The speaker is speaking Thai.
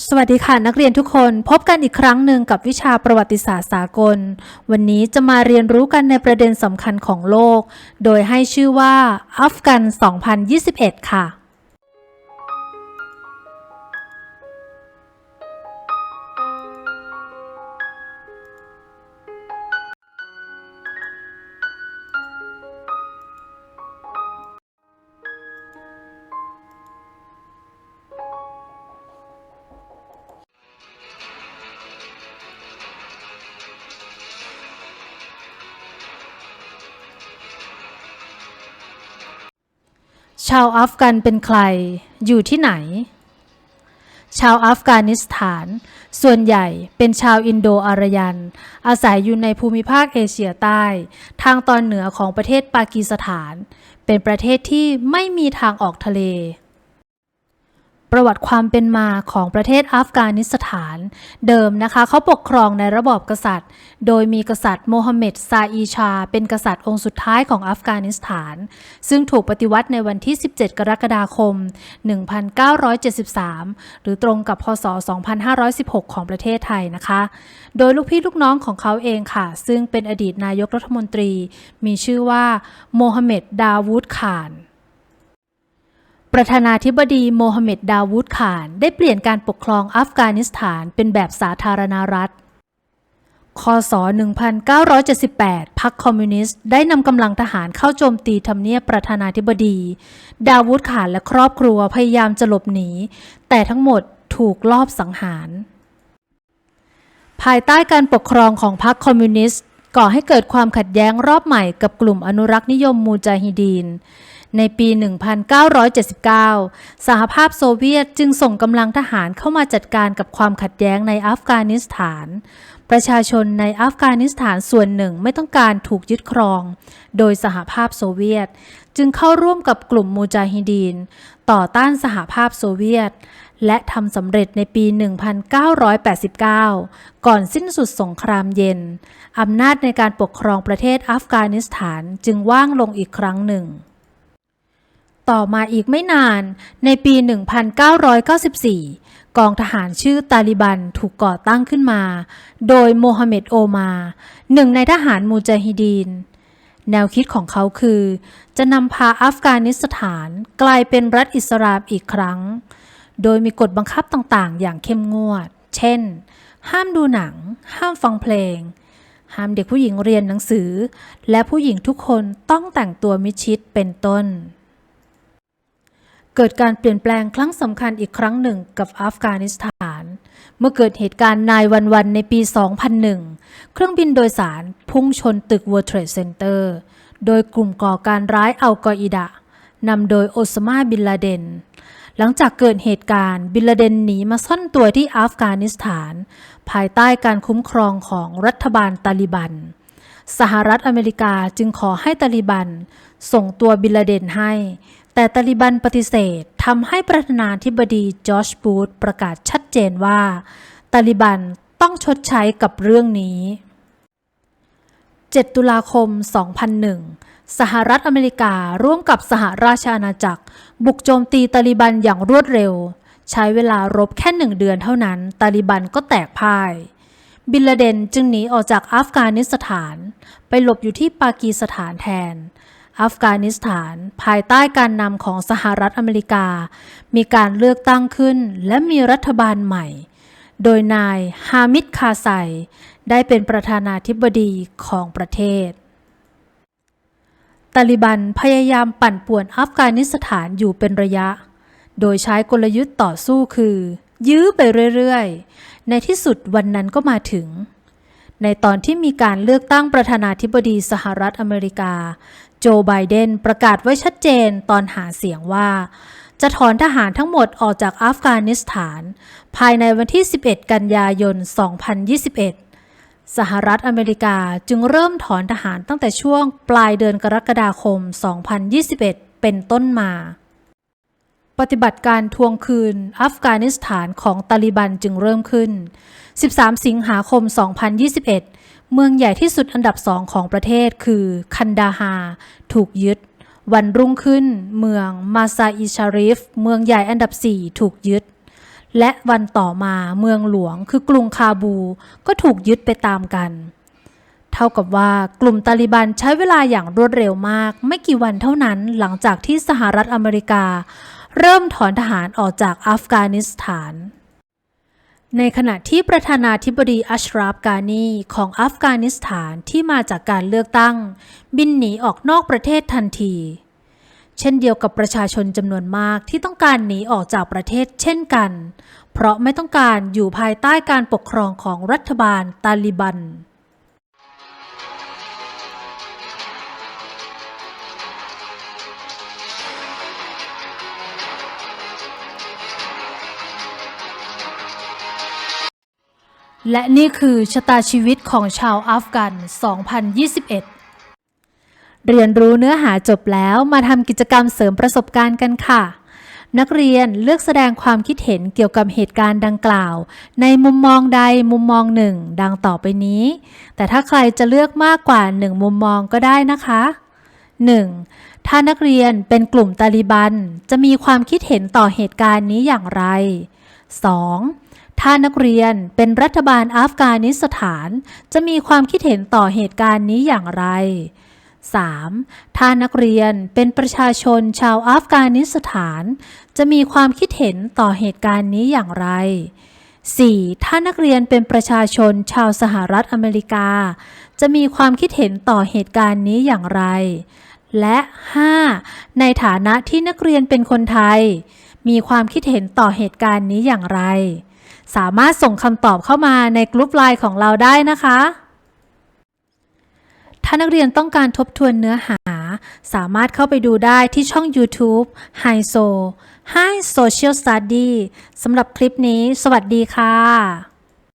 สวัสดีค่ะ นักเรียนทุกคนพบกันอีกครั้งหนึ่งกับวิชาประวัติศาสตร์สากล วันนี้จะมาเรียนรู้กันในประเด็นสำคัญของโลก โดยให้ชื่อว่าอัฟกัน 2021 ค่ะ ชาวอัฟกันเป็นใคร อยู่ที่ไหน ชาวอัฟกานิสถาน ส่วนใหญ่เป็นชาวอินโดอารยัน อาศัยอยู่ในภูมิภาคเอเชียใต้ ทางตอนเหนือของประเทศปากีสถาน เป็นประเทศที่ไม่มีทางออกทะเล ประวัติความเป็นมาของประเทศอัฟกานิสถาน เดิมนะคะเขาปกครองในระบอบกษัตริย์ โดยมีกษัตริย์โมฮัมเหม็ดซาอีชา เป็นกษัตริย์องค์สุดท้ายของอัฟกานิสถาน ซึ่งถูกปฏิวัติในวันที่ 17 กรกฎาคม 1973 หรือตรงกับพศ 2516 ของประเทศไทยนะคะ โดยลูกพี่ลูกน้องของเขาเองค่ะ ซึ่งเป็นอดีตนายกรัฐมนตรี มีชื่อว่าโมฮัมเหม็ดดาวูดข่าน ประธานาธิบดีโมฮัมเหม็ดดาวูดข่าน ได้เปลี่ยนการปกครองอัฟกานิสถานเป็นแบบสาธารณรัฐ คศ 1978 พรรคคอมมิวนิสต์ได้นำกำลังทหารเข้าโจมตีทำเนียบประธานาธิบดี ดาวูดข่านและครอบครัวพยายามจะหลบหนี แต่ทั้งหมดถูกลอบสังหาร ภายใต้การปกครองของพรรคคอมมิวนิสต์ก่อให้เกิดความขัดแย้งรอบใหม่กับกลุ่มอนุรักษ์นิยมมูจาฮิดีน ในปี 1979 สหภาพโซเวียตจึงส่งกำลังทหารเข้ามาจัดการกับความขัดแย้งในอัฟกานิสถาน ประชาชนในอัฟกานิสถานส่วนหนึ่งไม่ต้องการถูกยึดครอง โดยสหภาพโซเวียต จึงเข้าร่วมกับกลุ่มมูจาฮิดีน ต่อต้านสหภาพโซเวียต และทำสำเร็จในปี 1989 ก่อนสิ้นสุดสงครามเย็น อำนาจในการปกครองประเทศอัฟกานิสถานจึงว่างลงอีกครั้งหนึ่ง ต่อมาอีกไม่นานในปี 1994 กองทหารชื่อตาลิบันถูกก่อตั้งขึ้นมา โดยโมฮัมเหม็ดโอมา หนึ่งในทหารมูจาฮิดีน แนวคิดของเขาคือ จะนำพาอัฟกานิสถานกลายเป็นรัฐอิสลามอีกครั้ง โดยมีกฎบังคับต่างๆ อย่างเข้มงวด เช่น ห้ามดูหนัง ห้ามฟังเพลง ห้ามเด็กผู้หญิงเรียนหนังสือ และผู้หญิงทุกคนต้องแต่งตัวมิชิดเป็นต้น เกิดการเปลี่ยนแปลงครั้งสำคัญอีกครั้งหนึ่งกับอัฟกานิสถาน เมื่อเกิดเหตุการณ์นายวันวันในปี 2001 เครื่องบินโดยสารพุ่งชนตึก World Trade Center โดยกลุ่มก่อการร้ายอัลกออิดะนำโดยโอซามาบินลาเดน หลังจากเกิดเหตุการณ์บินลาเดนหนีมาซ่อนตัวที่อัฟกานิสถาน ภายใต้การคุ้มครองของรัฐบาลตาลิบัน สหรัฐอเมริกาจึงขอให้ตาลิบัน ส่งตัวบินลาเดนให้ แต่ตาลิบันปฏิเสธทำให้ประธานาธิบดีจอร์จบูธประกาศชัดเจนว่า ตาลิบันต้องชดใช้กับเรื่องนี้ 7 ตุลาคม 2001 สหรัฐอเมริการ่วมกับสหราชอาณาจักร บุกโจมตีตาลิบันอย่างรวดเร็ว ใช้เวลารบแค่หนึ่งเดือนเท่านั้น ตาลิบันก็แตกพ่ายบินลาเดนจึงหนีออกจากอัฟกานิสถาน ไปหลบอยู่ที่ปากีสถานแทน อัฟกานิสถาน ภายใต้การนำของสหรัฐอเมริกา มีการเลือกตั้งขึ้นและมีรัฐบาลใหม่ โดยนายฮามิดคาไซได้เป็นประธานาธิบดีของประเทศตาลิบันพยายามปั่นป่วนอัฟกานิสถานอยู่เป็นระยะ โดยใช้กลยุทธ์ต่อสู้คือ ยื้อไปเรื่อยๆ ในที่สุดวันนั้นก็มาถึง ในตอนที่มีการเลือกตั้งประธานาธิบดีสหรัฐอเมริกา โจไบเดนประกาศไว้ชัดเจนตอนหาเสียงว่า จะถอนทหารทั้งหมดออกจากอัฟกานิสถาน ภายในวันที่ 11 กันยายน 2021 สหรัฐอเมริกาจึงเริ่มถอนทหารตั้งแต่ช่วงปลายเดือนกรกฎาคม 2021 เป็นต้นมาปฏิบัติการทวงคืนอัฟกานิสถานของตาลิบันจึงเริ่มขึ้น 13 สิงหาคม 2021 เมืองใหญ่ที่สุดอันดับสองของประเทศคือคันดาฮาถูกยึด วันรุ่งขึ้น เมืองมาซาอิชาริฟ เมืองใหญ่อันดับ4ถูกยึด และวันต่อมาเมืองหลวงคือกรุงคาบูก็ถูกยึดไปตามกัน เท่ากับว่ากลุ่มตาลิบันใช้เวลาอย่างรวดเร็วมาก ไม่กี่วันเท่านั้นหลังจากที่สหรัฐอเมริกา เริ่มถอนทหารออกจากอัฟกานิสถาน ในขณะที่ประธานาธิบดีอัชราฟกานีของอัฟกานิสถานที่มาจากการเลือกตั้ง บินหนีออกนอกประเทศทันที เช่นเดียวกับประชาชนจำนวนมากที่ต้องการหนีออกจากประเทศเช่นกัน เพราะไม่ต้องการอยู่ภายใต้การปกครองของรัฐบาลตาลิบัน และนี่คือชะตาชีวิตของชาวอัฟกัน 2021 เรียนรู้เนื้อหาจบแล้วมาทำกิจกรรมเสริมประสบการณ์กันค่ะ นักเรียนเลือกแสดงความคิดเห็นเกี่ยวกับเหตุการณ์ดังกล่าว ในมุมมองใดมุมมองหนึ่ง ดังต่อไปนี้ แต่ถ้าใครจะเลือกมากกว่าหนึ่งมุมมองก็ได้นะคะ 1. ถ้านักเรียนเป็นกลุ่มตาลิบัน จะมีความคิดเห็นต่อเหตุการณ์นี้อย่างไร 2. ถ้านักเรียนเป็นรัฐบาลอัฟกานิสถาน จะมีความคิดเห็นต่อเหตุการณ์นี้อย่างไร 3. ถ้านักเรียนเป็นประชาชนชาวอัฟกานิสถาน จะมีความคิดเห็นต่อเหตุการณ์นี้อย่างไร 4. ถ้านักเรียนเป็นประชาชนชาวสหรัฐอเมริกา จะมีความคิดเห็นต่อเหตุการณ์นี้อย่างไร และ 5. ในฐานะที่นักเรียนเป็นคนไทย มีความคิดเห็นต่อเหตุการณ์นี้อย่างไร สามารถส่งคำตอบเข้ามาในกลุ่มไลน์ของเราได้นะคะ ถ้านักเรียนต้องการทบทวนเนื้อหา สามารถเข้าไปดูได้ที่ช่อง YouTube Hi So Hi Social Study สำหรับคลิปนี้ สวัสดีค่ะ